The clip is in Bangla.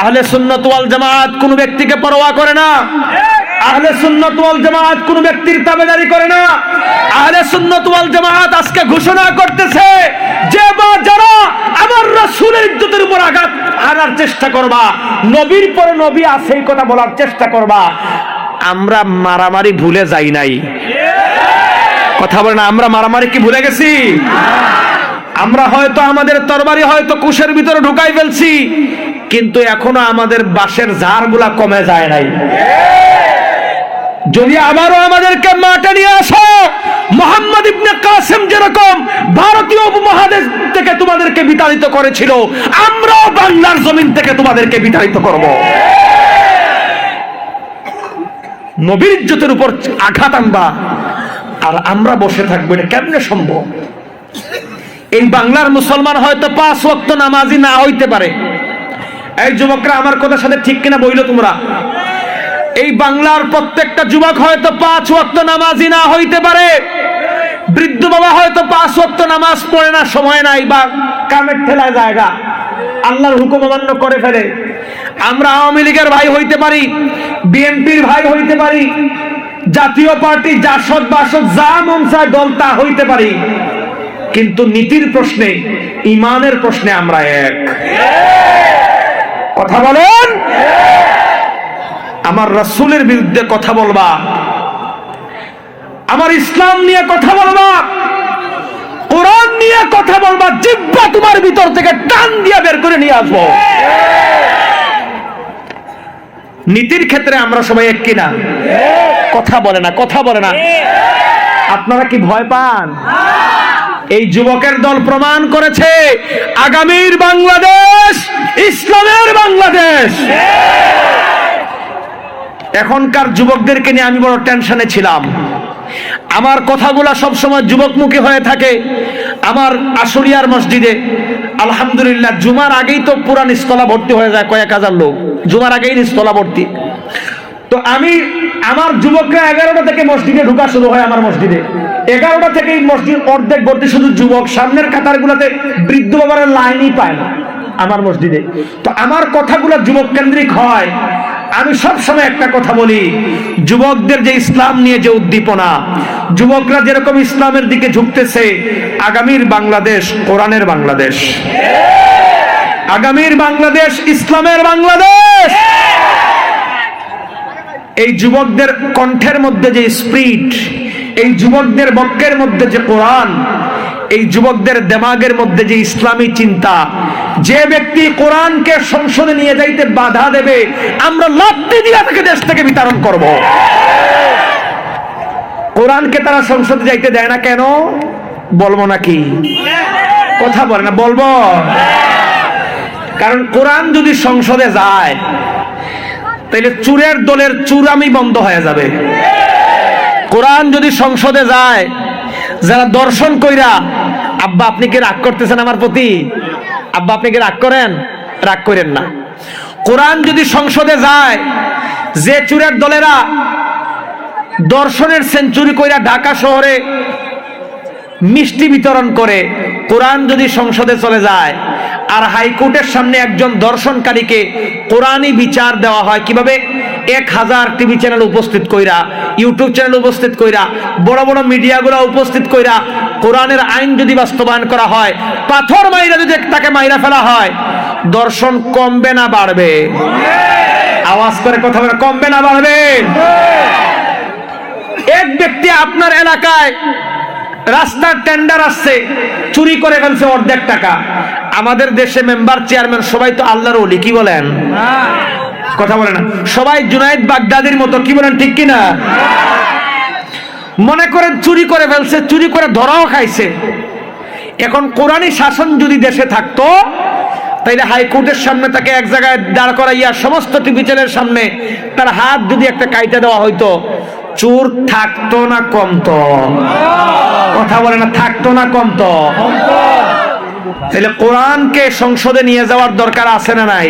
আহলে সুন্নত ওয়াল জামাত কোন ব্যক্তিকে পরোয়া করে না। আহলে সুন্নত ওয়াল জামাত কোন ব্যক্তির তাবেদারি করে না। আহলে সুন্নত ওয়াল জামাত আজকে ঘোষণা করতেছে যে বা যারা আমার রাসূলের ইজ্জতের উপর আঘাত আনার চেষ্টা করবা, নবীর পরে নবী আছে এই কথা বলার চেষ্টা করবা, আমরা মারামারি ভুলে যাই নাই। কথা বলে না, আমরা মারামারি কি ভুলে গেছি? আমরা হয়তো আমাদের তরবারি হয়তো কুশের ভিতরে ঢুকাই ফেলছি কিন্তু এখনও আমাদের বাঁশের ঝাড়গুলা কমে যায় নাই। যদি আবারও আমাদেরকে মাঠে নিয়ে আসো, মোহাম্মদ ইবনে কাসেম যেরকম ভারতীয় উপমহাদেশ থেকে তোমাদেরকে বিতাড়িত করেছিল, আমরাও বাংলার জমিন থেকে তোমাদেরকে বিতাড়িত করব। নবীর ইজ্জতের উপর আঘাত আনবা, আর আমরা বসে থাকব এটা কেমনে সম্ভব? এই বাংলার মুসলমান হয়তো পাঁচ ওয়াক্ত নামাজি না হইতে পারে। এই যুবকরা, আমার কথার সাথে ঠিক কিনা বইলো তোমরা? এই বাংলার প্রত্যেকটা যুবক হয়তো পাঁচ ওয়াক্ত নামাজি না হইতে পারে। বৃদ্ধ বাবা হয়তো পাঁচ ওয়াক্ত নামাজ পড়ে না, সময় নাই বা কামের ঠেলায় জায়গা। আল্লাহর হুকুম অমান্য করে ফেলে। আমরা আওয়ামী লীগের ভাই হইতে পারি, বিএনপির ভাই হইতে পারি, জাতীয় পার্টি, জাসদ বাসদ, যা মন চায় দল তা হইতে পারি। কিন্তু নীতির প্রশ্নে, ইমানের প্রশ্নে আমরা এক। কথা বলেন। আমার রাসূলের বিরুদ্ধে কথা বলবা। আমার ইসলাম নিয়ে কথা বলবা। কোরআন নিয়ে কথা বলবা। জিব্বা তোমার ভিতর থেকে টান দিয়ে বের করে নিয়ে আসব। নীতির ক্ষেত্রে আমরা সবাই এক কিনা? কথা বলে না, কথা বলে না। আপনারা কি ভয় পান? এই যুবকের দল প্রমাণ করেছে, আগামীর বাংলাদেশ, ইসলামের বাংলাদেশ। এখনকার যুবকদেরকে নিয়ে আমি বড় টেনশনে ছিলাম। আমার কথাগুলা সবসময় যুবকমুখী হয়ে থাকে আমার আশুরিয়ার মসজিদে। আলহামদুলিল্লাহ, জুমার আগেই তো পুরান নিস্তলা ভর্তি হয়ে যায় কয়েক হাজার লোক। জুমার আগেই নিস্তলা ভর্তি। তো আমি, আমার যুবকরা এগারোটা থেকে মসজিদে ঢুকা শুরু হয় আমার মসজিদে। এগারোটা থেকে মসজিদ অর্ধেক ভর্তি, শুধু যুবক। সামনের কাতারগুলোতে বৃদ্ধ বাবার লাইনই পায় না আমার মসজিদে। তো আমার কথাগুলো যুবক কেন্দ্রিক হয়। আমি সব সময় একটা কথা বলি, যুবকদের যে ইসলাম নিয়ে যে উদ্দীপনা, যুবকরা যেরকম ইসলামের দিকে ঝুঁকতেছে, আগামীর বাংলাদেশ কোরআনের বাংলাদেশ। আগামীর বাংলাদেশ ইসলামের বাংলাদেশ! এই যুবকদের কণ্ঠের মধ্যে যে স্পিরিট এই যুবকদের বক্কের মধ্যে যে কোরআন, এই যুবকদের দেমাগের মধ্যে যে ইসলামী চিন্তা, যে ব্যক্তি কোরআনকে সংসদে নিয়ে যাইতে বাধা দেবে, আমরা লাত্তি দিয়া তাকে দেশ থেকে বিতরণ করব। কোরআনকে তারা সংসদে যাইতে দেয় না কেন? বলব নাকি? কথা বলে না, বলব। কারণ কোরআন যদি সংসদে যায়, তাইলে চুরের দলের চুরামি বন্ধ হয়ে যাবে। কোরআন যদি সংসদে যায়, যারা দর্শন কইরা, আব্বা, আপনি কি রাগ করতেছেন আমার প্রতি? আব্বা, আপনি কি রাগ করেন? রাগ করেন না। কোরআন যদি সংসদে যায়, যে চুরের দলেরা দর্শনের সেঞ্চুরি কইরা ঢাকা শহরে মিষ্টি বিতরণ করে, কোরআন যদি সংসদে চলে যায় আর হাইকোর্টের সামনে একজন দর্শনকারীকে কোরআনই বিচার দেওয়া হয়। কীভাবে? এক হাজার টিভি চ্যানেল উপস্থিত কইরা, ইউটিউব চ্যানেল উপস্থিত কইরা, বড় বড় মিডিয়াগুলো উপস্থিত কইরা কোরআনের আইন যদি বাস্তবায়ন করা হয়, পাথর মাইরা যদি তাকে মাইরা ফেলা হয়, দর্শন কমবে না, বাড়বে। আওয়াজ করে কথা বলে, কমবে না, বাড়বে। এক ব্যক্তি আপনার এলাকায় রাস্তার টেন্ডার আসছে, চুরি করে ফেলছে অর্ধেক টাকা। আমাদের দেশে মেম্বার, চেয়ারম্যান, সবাই তো আল্লাহর ওলি, কি বলেন? কথা বলে না। সবাই জুনাইদ বাগদাদির মতো, কি বলেন, ঠিক কি না মনে করেন চুরি করে ফেলছে, চুরি করে ধরাও খাইছে। এখন কোরআনী শাসন যদি দেশে থাকতো, তাইলে হাইকোর্টের সামনে তাকে এক জায়গায় দাঁড় করাইয়া সমস্ত টিভি চ্যানেলের সামনে তার হাত যদি একটা কাইটা দেওয়া হইতো, চোর থাকতো না, কমতো। কথা বলে না, থাকতো না, কমতো। তাহলে কোরআনকে সংসদে নিয়ে যাওয়ার দরকার আছে না নাই?